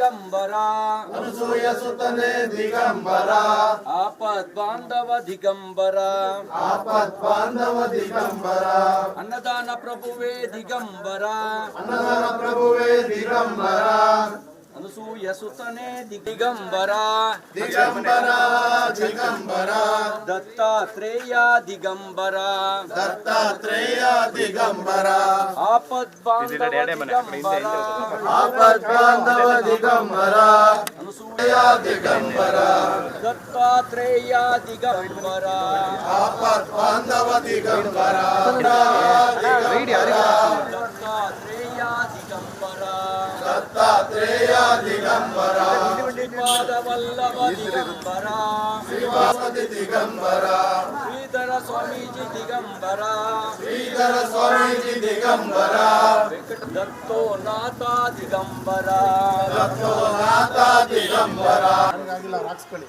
దిగంబరా అనసూయ సుతనే దిగంబరా ఆపద్ బాంధవ దిగంబరా ఆపద్ బాంధవ దిగంబరా అన్నదాన ప్రభువే దిగంబరా అన్నదాన ప్రభువే దిగంబరా ಅನಸೂಯ ಸುತನೇ ದಿಗಂಬರ ದಿಗಂಬರ ದಿಗಂಬರ ದತ್ತಾತ್ರೇಯ ದಿಗಂಬರ ದತ್ತಾತ್ರೇಯ ದಿಗಂಬರ ಆಪದ್ ಬಾಂಧವ ದಿಗಂಬರ ಆಪತ್ ಬಾಂಧವ ದಿಗಂಬರ ಅನಸೂಯ ದಿಗಂಬರ ದತ್ತಾತ್ರೇಯ ದಿಗಂಬರ ಆಪತ್ ಬಾಂಧವ ದಿಗಂಬರ ದತ್ತಾತ್ರೇಯ ದಿಗಂಬರ దత్తాత్రేయ దిగంబర పాదవల్లభ దిగంబర. శ్రీవాసతి దిగంబర. శ్రీధర స్వామీజీ దిగంబర. శ్రీధర స్వామీజీ దిగంబర. దత్తో నాథ దిగంబర. దత్తో నాథ దిగంబర. రాసుకొని.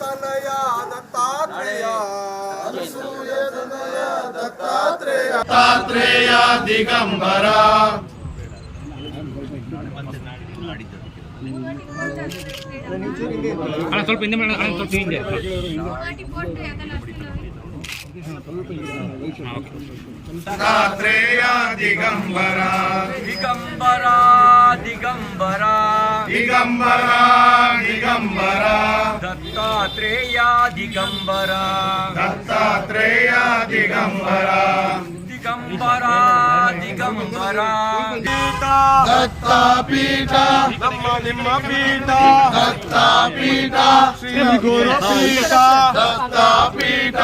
ತನಯ ದತ್ತಾತ್ರೇಯ. ದತ್ತಾತ್ರೇಯ. ದತ್ತಾತ್ರೇಯ ದಿಗಂಬರ. ಸ್ವಲ್ಪ ಹಿಂದೆ ಮಾಡಿ ಸ್ವಲ್ಪ ಹಿಂದೆ. ದತ್ತಾತ್ರೇಯ ದಿಗಂಬರ. ದಿಗಂಬರ ದಿಗಂಬರ. ದಿಗಂಬರ. ದತ್ತಾತ್ರೇಯ ದಿಗಂಬರ ದತ್ತಾತ್ರೇಯ ದಿಗಂಬರ ದಿಗಂಬರ ದಿಗಂಬರ ದತ್ತಾಪೀಠ ನಮ್ಮ ನಿಮ್ಮ ಪೀಠ ದತ್ತಾಪೀಠ ಶ್ರೀ ಗುರು ಪೀಠ ದತ್ತಾಪೀಠ